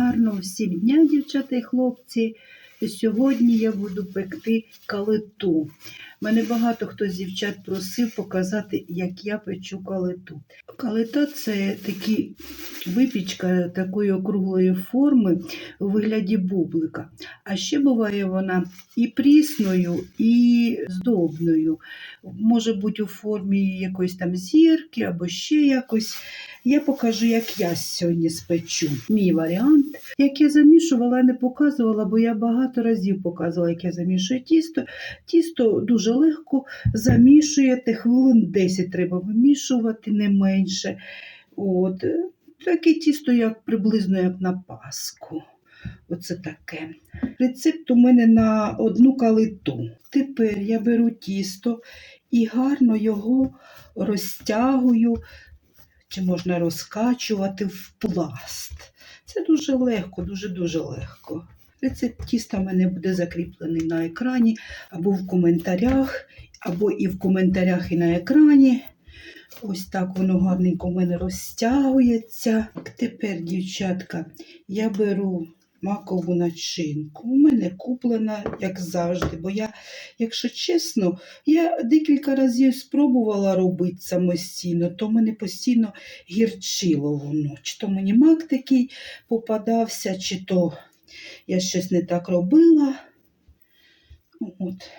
Ah, Гарного всім дня, дівчата і хлопці. Сьогодні я буду пекти калиту. Мене багато хто з дівчат просив показати, як я печу калиту. Калита це такі випічка такої округлої форми у вигляді бублика. А ще буває вона і прісною, і здобною. Може бути у формі якоїсь там зірки або ще якось. Я покажу, як я сьогодні спечу. Мій варіант. Як я замішувала, не показувала, бо я багато разів показувала, як я замішую тісто. Тісто дуже легко замішуєте, хвилин 10 треба вимішувати, не менше. От. Таке тісто, як приблизно як на Пасху. Оце таке. Рецепт у мене на одну калиту. Тепер я беру тісто і гарно його розтягую, чи можна розкачувати в пласт. Це дуже легко, дуже-дуже легко. Рецепт тіста в мене буде закріплений на екрані, або в коментарях, або і в коментарях, і на екрані. Ось так воно гарненько в мене розтягується. Тепер, дівчатка, я беру макову начинку. У мене куплена, як завжди, бо я, якщо чесно, я декілька разів спробувала робити самостійно, то мене постійно гірчило воно. Чи то мені мак такий попадався, чи то я щось не так робила. От.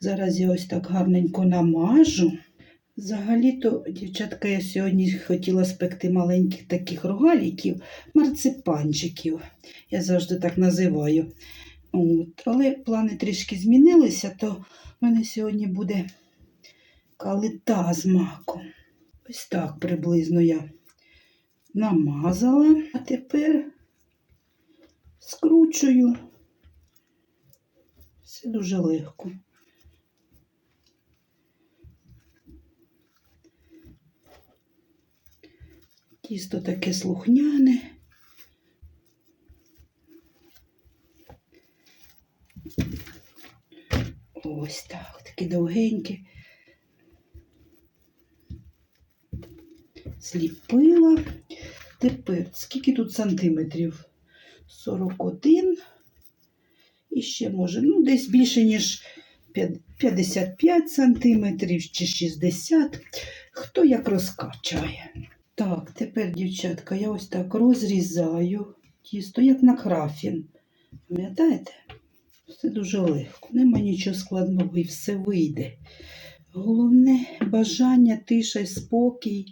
Зараз я ось так гарненько намажу. Взагалі-то, дівчатка, я сьогодні хотіла спекти маленьких таких рогаліків, марципанчиків. Я завжди так називаю. От. Але плани трішки змінилися, то в мене сьогодні буде калита з маком. Ось так приблизно я намазала, а тепер скручую. Все дуже легко. Тісто таке слухняне. Ось так, таке довгеньке. Зліпила. Тепер, скільки тут сантиметрів? 41. І ще може, ну, десь більше, ніж 55 сантиметрів чи 60. Хто як розкачає. Так, тепер, дівчатка, я ось так розрізаю тісто, як на крафін. Пам'ятаєте? Все дуже легко, нема нічого складного і все вийде. Головне бажання, тиша, спокій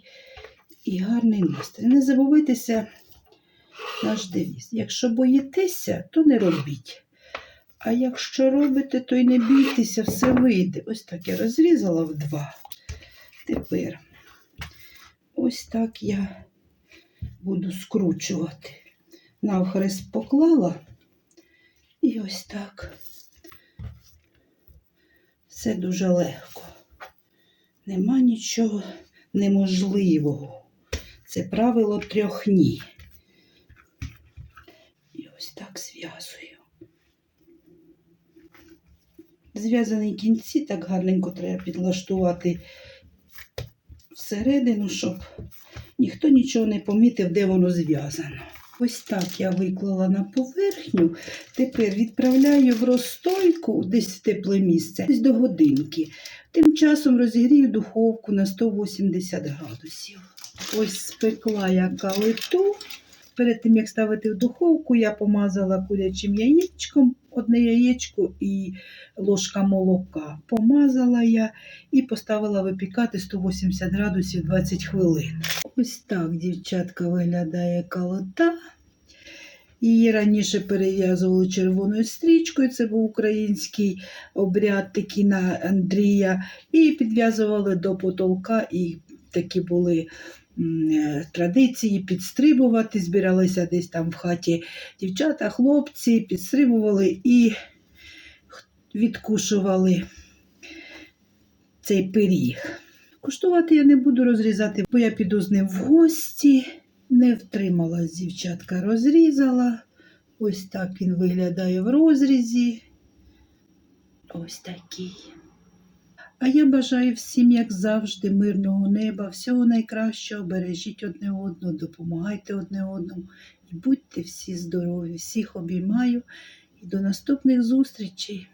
і гарний настрій. Не забувайтеся наш девіз. Якщо боїтеся, то не робіть. А якщо робите, то й не бійтеся, все вийде. Ось так я розрізала в два. Тепер ось так я буду скручувати. Навхрест поклала і ось так. Все дуже легко. Нема нічого неможливого. Це правило трьох ні. І ось так зв'язую. Зв'язані кінці так гарненько треба підлаштувати всередину, щоб ніхто нічого не помітив, де воно зв'язано. Ось так я виклала на поверхню. Тепер відправляю в розстойку десь в тепле місце, десь до годинки. Тим часом розігрію духовку на 180 градусів. Ось спекла я калиту. Перед тим, як ставити в духовку, я помазала курячим яєчком одне яєчко і ложка молока. Помазала я і поставила випікати 180 градусів 20 хвилин. Ось так, дівчатка, виглядає калита. Її раніше перев'язували червоною стрічкою, це був український обряд такий на Андрія, і підв'язували до потолка, і такі були традиції підстрибувати. Збиралися десь там в хаті дівчата, хлопці, підстрибували і відкушували цей пиріг. Куштувати я не буду розрізати, бо я піду з ним в гості. Не втрималась дівчатка, розрізала. Ось так він виглядає в розрізі. Ось такий. А я бажаю всім, як завжди, мирного неба, всього найкращого. Бережіть одне одного, допомагайте одне одному. і будьте всі здорові. Всіх обіймаю і до наступних зустрічей!